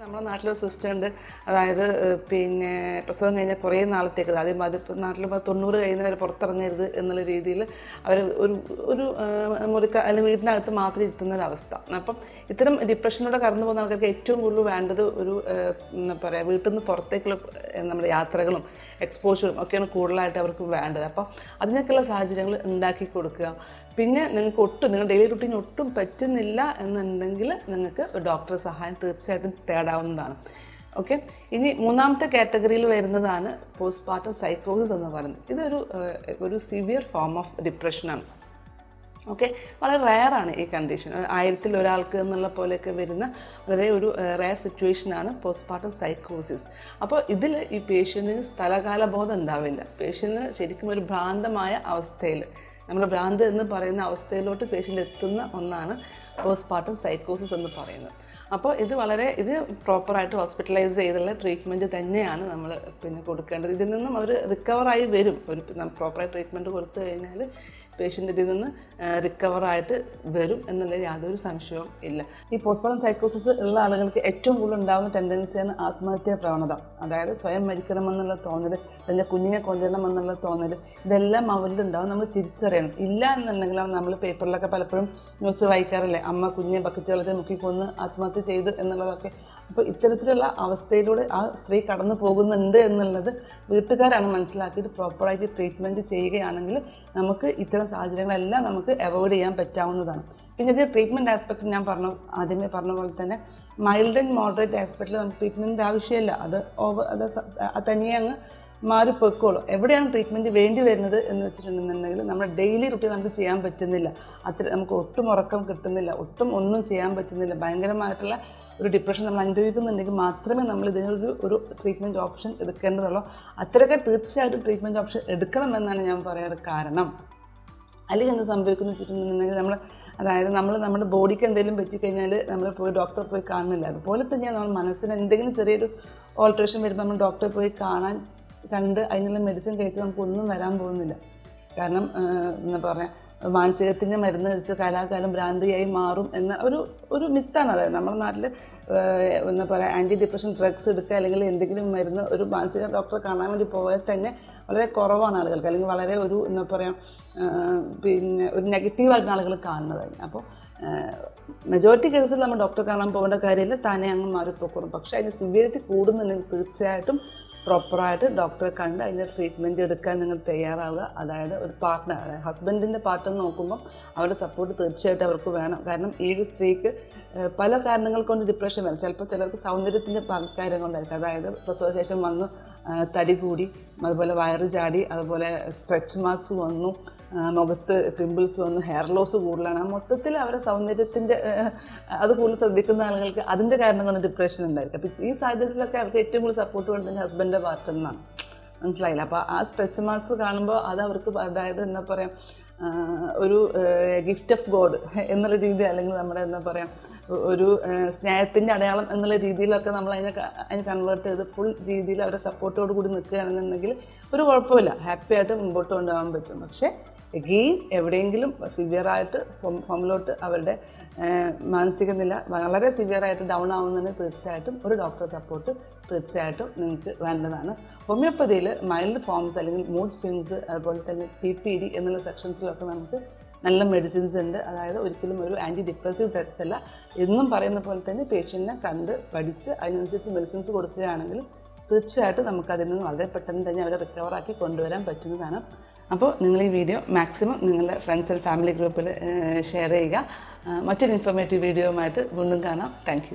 നമ്മുടെ നാട്ടിലൊരു സിസ്റ്റം ഉണ്ട് അതായത് പിന്നെ പ്രസവം കഴിഞ്ഞാൽ കുറേ നാളത്തേക്ക് ആദ്യം അതിപ്പോൾ നാട്ടിൽ തൊണ്ണൂറ് കഴിയുന്നവർ പുറത്തിറങ്ങരുത് എന്നുള്ള രീതിയിൽ അവർ ഒരു ഒരു മുറിക്ക അല്ലെങ്കിൽ വീടിനകത്ത് മാത്രം ഇരുത്തുന്ന ഒരു അവസ്ഥ. അപ്പം ഇത്തരം ഡിപ്രഷനിലൂടെ കടന്നു പോകുന്ന ആൾക്കാർക്ക് ഏറ്റവും കൂടുതൽ വേണ്ടത് ഒരു എന്താ പറയുക വീട്ടിൽ നിന്ന് പുറത്തേക്കുള്ള നമ്മുടെ യാത്രകളും എക്സ്പോഷറും ഒക്കെയാണ് കൂടുതലായിട്ട് അവർക്ക് വേണ്ടത്. അപ്പം അതിനൊക്കെയുള്ള സാഹചര്യങ്ങൾ ഉണ്ടാക്കി കൊടുക്കുക. പിന്നെ നിങ്ങൾക്ക് ഒട്ടും നിങ്ങൾ ഡെയിലി റുട്ടീൻ ഒട്ടും പറ്റുന്നില്ല എന്നുണ്ടെങ്കിൽ നിങ്ങൾക്ക് ഡോക്ടറെ സഹായം തീർച്ചയായിട്ടും തേടാവുന്നതാണ്. ഓക്കെ ഇനി മൂന്നാമത്തെ കാറ്റഗറിയിൽ വരുന്നതാണ് പോസ്റ്റ്മോർട്ടം സൈക്കോസിസ് എന്ന് പറയുന്നത്. ഇതൊരു ഒരു സിവിയർ ഫോം ഓഫ് ഡിപ്രഷനാണ് ഓക്കെ വളരെ റയറാണ് ഈ കണ്ടീഷൻ ആയിരത്തിൽ ഒരാൾക്ക് എന്നുള്ള പോലെയൊക്കെ വരുന്ന വളരെ ഒരു റയർ സിറ്റുവേഷനാണ് പോസ്റ്റ്മോർട്ടം സൈക്കോസിസ് അപ്പോൾ ഇതിൽ ഈ പേഷ്യന്റിന് സ്ഥലകാലബോധം ഉണ്ടാവില്ല. പേഷ്യന്റിന് ശരിക്കും ഒരു ഭ്രാന്തമായ അവസ്ഥയിൽ നമ്മൾ ഭ്രാന്ത് എന്ന് പറയുന്ന അവസ്ഥയിലോട്ട് പേഷ്യന്റ് എത്തുന്ന ഒന്നാണ് പോസ്റ്റ്മോർട്ടം സൈക്കോസിസ് എന്ന് പറയുന്നത്. അപ്പോൾ ഇത് വളരെ ഇത് പ്രോപ്പറായിട്ട് ഹോസ്പിറ്റലൈസ് ചെയ്തുള്ള ട്രീറ്റ്മെന്റ് തന്നെയാണ് നമ്മൾ പിന്നെ കൊടുക്കേണ്ടത്. ഇതിൽ നിന്നും അവർ റിക്കവറായി വരും. ഒരു പ്രോപ്പറായി ട്രീറ്റ്മെന്റ് കൊടുത്തു കഴിഞ്ഞാൽ പേഷ്യന്റ് ഇതിൽ നിന്ന് റിക്കവറായിട്ട് വരും എന്നുള്ള യാതൊരു സംശയവും ഇല്ല. ഈ പോസ്റ്റ്മോർട്ടം സൈക്കോസിസ് ഉള്ള ആളുകൾക്ക് ഏറ്റവും കൂടുതൽ ഉണ്ടാകുന്ന ടെൻഡൻസിയാണ് ആത്മഹത്യാ പ്രവണത. അതായത് സ്വയം മരിക്കണമെന്നുള്ള തോന്നൽ അല്ലെങ്കിൽ കുഞ്ഞിനെ കൊല്ലണം എന്നുള്ള തോന്നൽ ഇതെല്ലാം അവരിൽ ഉണ്ടാവും. നമ്മൾ തിരിച്ചറിയണം. ഇല്ല എന്നുണ്ടെങ്കിൽ നമ്മൾ പേപ്പറിലൊക്കെ പലപ്പോഴും ന്യൂസ് വായിക്കാറില്ലേ? അമ്മ കുഞ്ഞെ ബക്കറ്റ് മുക്കി കൊന്ന് ആത്മഹത്യ ചെയ്തു എന്നുള്ളതൊക്കെ അപ്പോൾ ഇത്തരത്തിലുള്ള അവസ്ഥയിലൂടെ ആ സ്ത്രീ കടന്നു പോകുന്നുണ്ട് എന്നുള്ളത് വീട്ടുകാരാണ് മനസ്സിലാക്കിയിട്ട് പ്രോപ്പറായിട്ട് ട്രീറ്റ്മെന്റ് ചെയ്യുകയാണെങ്കിൽ നമുക്ക് ഇത്തരം സാഹചര്യങ്ങളെല്ലാം നമുക്ക് അവോയ്ഡ് ചെയ്യാൻ പറ്റാവുന്നതാണ്. പിന്നെ ഇതിന്റെ ട്രീറ്റ്മെന്റ് ആസ്പെക്ട് ഞാൻ പറഞ്ഞു ആദ്യമേ പറഞ്ഞ പോലെ തന്നെ മൈൽഡ് ആൻഡ് മോഡറേറ്റ് ആസ്പെക്റ്റിൽ നമുക്ക് ട്രീറ്റ്മെന്റിന്റെ ആവശ്യമില്ല. അത് ഓവർ അത് തനിയെ അങ്ങ് മാറിപ്പോയിക്കോളും എവിടെയാണ് ട്രീറ്റ്മെന്റ് വേണ്ടി വരുന്നത് എന്ന് വെച്ചിട്ടുണ്ടെന്നുണ്ടെങ്കിൽ നമ്മുടെ ഡെയിലി റുട്ടീൻ നമുക്ക് ചെയ്യാൻ പറ്റുന്നില്ല. അത്ര നമുക്ക് ഒട്ടും ഉറക്കം കിട്ടുന്നില്ല. ഒട്ടും ഒന്നും ചെയ്യാൻ പറ്റുന്നില്ല. ഭയങ്കരമായിട്ടുള്ള ഒരു ഡിപ്രഷൻ നമ്മൾ അനുഭവിക്കുന്നുണ്ടെങ്കിൽ മാത്രമേ നമ്മൾ ഇതിനൊരു ഒരു ട്രീറ്റ്മെന്റ് ഓപ്ഷൻ എടുക്കേണ്ടതുള്ളൂ. അത്രയൊക്കെ തീർച്ചയായിട്ടും ട്രീറ്റ്മെന്റ് ഓപ്ഷൻ എടുക്കണമെന്നാണ് ഞാൻ പറയാറ് കാരണം. അല്ലെങ്കിൽ എന്ത് സംഭവിക്കുന്നു വെച്ചിട്ടുണ്ടെന്നുണ്ടെങ്കിൽ നമ്മൾ അതായത് നമ്മൾ നമ്മുടെ ബോഡിക്ക് എന്തെങ്കിലും പറ്റിക്കഴിഞ്ഞാൽ നമ്മൾ പോയി ഡോക്ടറെ പോയി കാണുന്നില്ല. അതുപോലെ തന്നെയാണ് നമ്മൾ മനസ്സിന് എന്തെങ്കിലും ചെറിയൊരു ഓൾട്രേഷൻ വരുമ്പോൾ നമ്മൾ ഡോക്ടറെ പോയി കാണാൻ കണ്ട് അതിനുള്ള മെഡിസിൻ കഴിച്ച് നമുക്കൊന്നും വരാൻ പോകുന്നില്ല. കാരണം എന്താ പറയുക മാനസികത്തിന്റെ മരുന്ന് കഴിച്ച് കാലാകാലം ഭ്രാന്തിയായി മാറും എന്ന ഒരു ഒരു മിത്താണ് അതായത് നമ്മുടെ നാട്ടിൽ എന്താ പറയുക ആന്റി ഡിപ്രഷൻ ഡ്രഗ്സ് എടുക്കുക അല്ലെങ്കിൽ എന്തെങ്കിലും മരുന്ന് ഒരു മാനസിക ഡോക്ടറെ കാണാൻ വേണ്ടി പോയാൽ തന്നെ വളരെ കുറവാണ് ആളുകൾക്ക്. അല്ലെങ്കിൽ വളരെ ഒരു എന്താ പറയുക പിന്നെ ഒരു നെഗറ്റീവായിട്ടാണ് ആളുകൾ കാണുന്നത്. അപ്പോൾ മെജോറിറ്റി കേസിൽ നമ്മൾ ഡോക്ടറെ കാണാൻ പോകേണ്ട കാര്യമില്ല. താനെ അങ്ങ് മാറിപ്പോക്കും പക്ഷേ അതിന് സിവിയറിറ്റി കൂടുന്നുണ്ടെങ്കിൽ തീർച്ചയായിട്ടും പ്രോപ്പറായിട്ട് ഡോക്ടറെ കണ്ട് അതിന്റെ ട്രീറ്റ്മെന്റ് എടുക്കാൻ നിങ്ങൾ തയ്യാറാവുക. അതായത് ഒരു പാർട്ട്ണർ അതായത് ഹസ്ബൻഡിന്റെ പാർട്ട് നോക്കുമ്പോൾ അവരുടെ സപ്പോർട്ട് തീർച്ചയായിട്ടും അവർക്ക് വേണം. കാരണം ഈ ഒരു സ്ത്രീക്ക് പല കാരണങ്ങൾ കൊണ്ട് ഡിപ്രഷൻ വരും. ചിലപ്പോൾ ചിലർക്ക് സൗന്ദര്യത്തിന്റെ കാര്യം കൊണ്ടായിരിക്കും അതായത് പ്രസവശേഷം വന്നു തടി കൂടി അതുപോലെ വയറ് ചാടി അതുപോലെ സ്ട്രെച്ച് മാർക്സ് വന്നു മുഖത്ത് പിമ്പിൾസ് വന്നു ഹെയർ ലോസ് കൂടുതലാണ്. മൊത്തത്തിൽ അവരുടെ സൗന്ദര്യത്തിന്റെ അത് കൂടുതൽ ശ്രദ്ധിക്കുന്ന ആളുകൾക്ക് അതിന്റെ കാരണം കൊണ്ട് ഡിപ്രഷൻ ഉണ്ടായിരിക്കും. അപ്പോൾ ഈ സാഹചര്യത്തിലൊക്കെ അവർക്ക് ഏറ്റവും കൂടുതൽ സപ്പോർട്ട് വേണ്ടത് ഹസ്ബൻഡിന്റെ ഭാഗത്തു നിന്നാണ്. മനസ്സിലായില്ല? അപ്പോൾ ആ സ്ട്രെച്ച് മാർക്സ് കാണുമ്പോൾ അത് അവർക്ക് അതായത് എന്താ പറയുക ഒരു ഗിഫ്റ്റ് ഓഫ് ഗോഡ് എന്നുള്ള രീതി അല്ലെങ്കിൽ നമ്മുടെ എന്താ പറയുക ഒരു സ്നേഹത്തിന്റെ അടയാളം എന്നുള്ള രീതിയിലൊക്കെ നമ്മൾ അതിനെ അതിന് കൺവേർട്ട് ചെയ്ത് ഫുൾ രീതിയിൽ അവരുടെ സപ്പോർട്ടോട് കൂടി നിൽക്കുകയാണെന്നുണ്ടെങ്കിൽ ഒരു കുഴപ്പമില്ല. ഹാപ്പി ആയിട്ട് മുമ്പോട്ട് കൊണ്ടുപോകാൻ പറ്റും. പക്ഷേ എഗെയിൻ എവിടെയെങ്കിലും സിവിയറായിട്ട് ഫോമിലോട്ട് അവരുടെ മാനസിക നില വളരെ സിവിയറായിട്ട് ഡൗൺ ആവുന്നതിന് തീർച്ചയായിട്ടും ഒരു ഡോക്ടർ സപ്പോർട്ട് തീർച്ചയായിട്ടും നിങ്ങൾക്ക് വേണ്ടതാണ്. ഹോമിയോപ്പതിയിൽ മൈൽഡ് ഫോംസ് അല്ലെങ്കിൽ മൂഡ് സ്വിങ്സ് അതുപോലെ തന്നെ പി പി ഡി എന്നുള്ള സെക്ഷൻസിലൊക്കെ നമുക്ക് നല്ല മെഡിസിൻസ് ഉണ്ട്. അതായത് ഒരിക്കലും ഒരു ആന്റി ഡിപ്രസീവ് ഡ്രഗ്സ് അല്ല. എന്നും പറയുന്ന പോലെ തന്നെ പേഷ്യന്റിനെ കണ്ട് പഠിച്ച് അതിനനുസരിച്ച് മെഡിസിൻസ് കൊടുക്കുകയാണെങ്കിൽ തീർച്ചയായിട്ടും നമുക്ക് അതിൽ നിന്ന് വളരെ പെട്ടെന്ന് തന്നെ അവരെ റിക്കവറാക്കി കൊണ്ടുവരാൻ പറ്റുന്നതാണ് അപ്പോൾ നിങ്ങൾ ഈ വീഡിയോ മാക്സിമം നിങ്ങളുടെ ഫ്രണ്ട്സ് ആൻഡ് ഫാമിലി ഗ്രൂപ്പിൽ ഷെയർ ചെയ്യുക. മറ്റൊരു ഇൻഫോർമേറ്റീവ് വീഡിയോയുമായിട്ട് വീണ്ടും കാണാം. താങ്ക്